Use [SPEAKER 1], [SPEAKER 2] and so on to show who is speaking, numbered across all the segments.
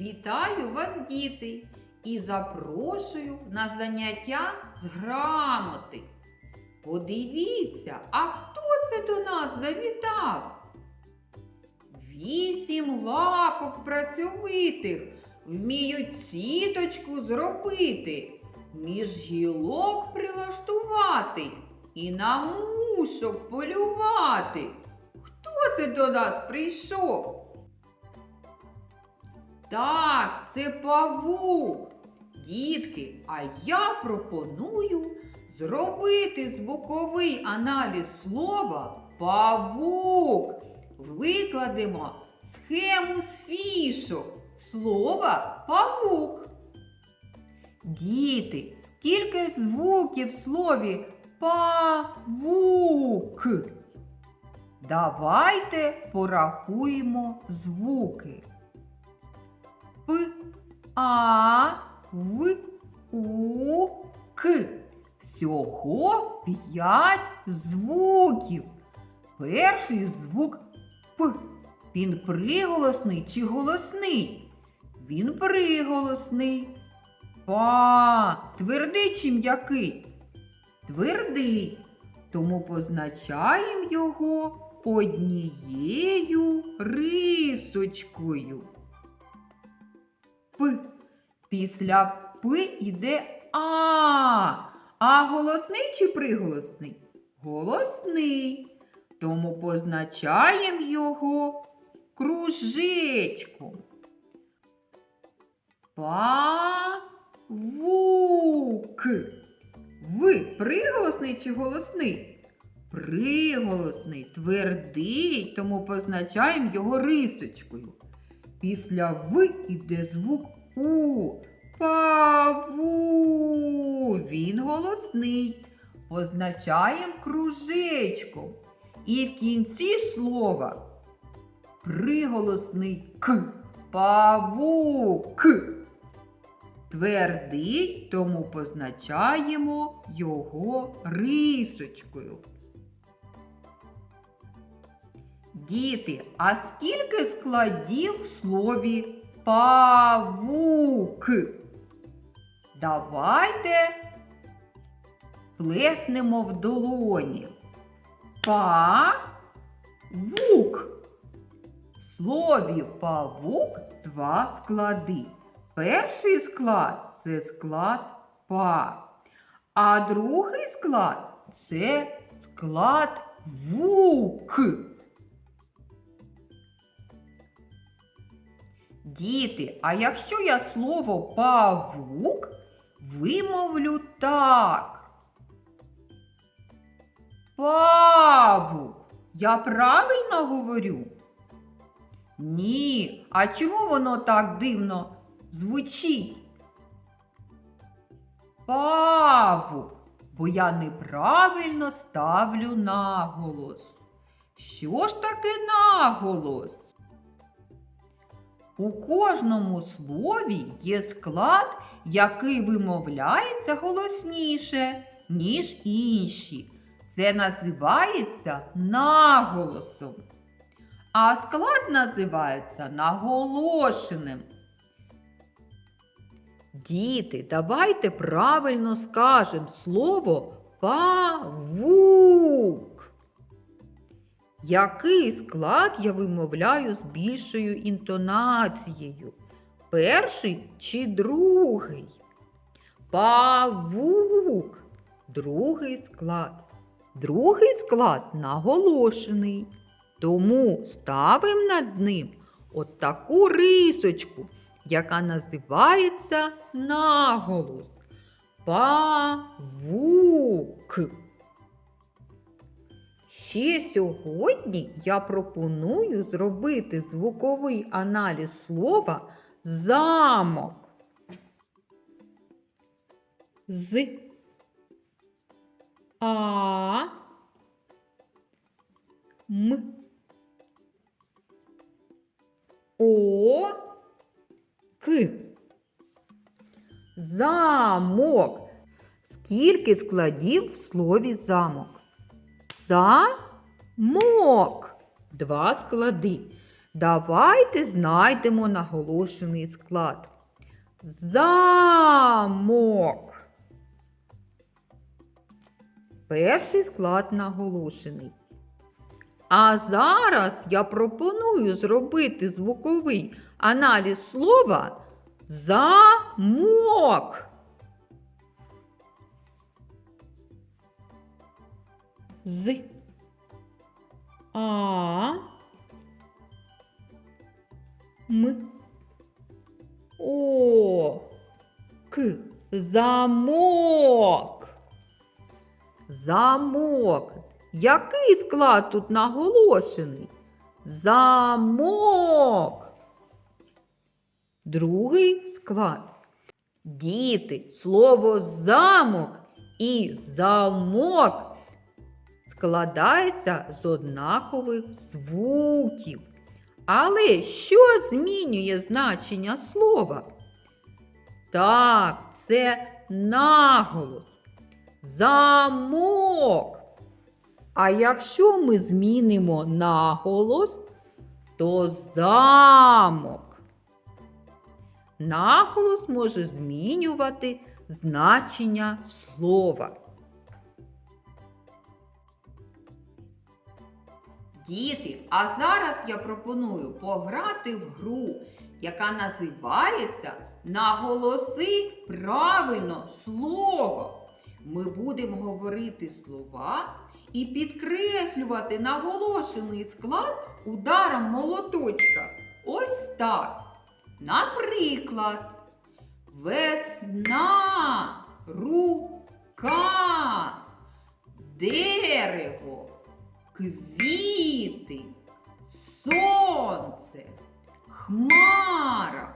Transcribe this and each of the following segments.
[SPEAKER 1] Вітаю вас, діти, і запрошую на заняття з грамоти. Подивіться, а хто це до нас завітав? Вісім лапок працьовитих вміють сіточку зробити, між гілок прилаштувати і на мушок полювати. Хто це до нас прийшов? Так, це павук. Дітки, а я пропоную зробити звуковий аналіз слова павук. Викладемо схему з фішок слова павук. Діти, скільки звуків в слові павук? Давайте порахуємо звуки. П, А, В, У, К. Всього п'ять звуків. Перший звук П. Він приголосний чи голосний? Він приголосний. Па. Твердий чи м'який? Твердий. Тому позначаємо його однією рисочкою. П. Після П йде А. А голосний чи приголосний? Голосний. Тому позначаємо його кружечком. Павук. Ви приголосний чи голосний? Приголосний, твердий, тому позначаємо його рисочкою. Після В іде звук У. Паву. Він голосний. Позначаємо кружечком. І в кінці слова приголосний К. Павук. Твердий, тому позначаємо його рисочкою. Діти, а скільки складів в слові павук? Давайте плеснемо в долоні. Павук. В слові павук два склади. Перший склад це склад па. А другий склад це склад вук. Діти, а якщо я слово павук вимовлю так. Павук. Я правильно говорю? Ні. А чому воно так дивно звучить? Павук. Бо я неправильно ставлю наголос. Що ж таке наголос? У кожному слові є склад, який вимовляється голосніше, ніж інші. Це називається наголосом. А склад називається наголошеним. Діти, давайте правильно скажемо слово павук. Який склад я вимовляю з більшою інтонацією? Перший чи другий? Павук. Другий склад. Другий склад наголошений. Тому ставимо над ним от таку рисочку, яка називається наголос. Павук. Ще сьогодні я пропоную зробити звуковий аналіз слова замок. З А М О К. Замок. Скільки складів в слові замок? Замок. Два склади. Давайте знайдемо наголошений склад. Замок. Перший склад наголошений. А зараз я пропоную зробити звуковий аналіз слова замок. З. А. М. О. К. Замок. Замок. Який склад тут наголошений? Замок. Другий склад. Діти, слово замок і замок складається з однакових звуків. Але що змінює значення слова? Так, це наголос. Замок. А якщо ми змінимо наголос, то замок. Наголос може змінювати значення слова. Діти, а зараз я пропоную пограти в гру, яка називається Наголоси правильно слово. Ми будемо говорити слова і підкреслювати наголошений склад ударом молоточка. Ось так. Наприклад, весна, рука, дерево, квіти, сонце, хмара.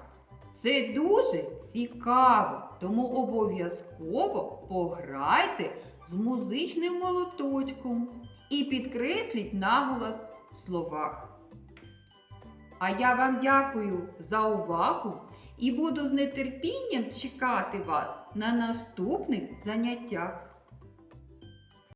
[SPEAKER 1] Це дуже цікаво, тому обов'язково пограйте з музичним молоточком і підкресліть наголос в словах. А я вам дякую за увагу і буду з нетерпінням чекати вас на наступних заняттях.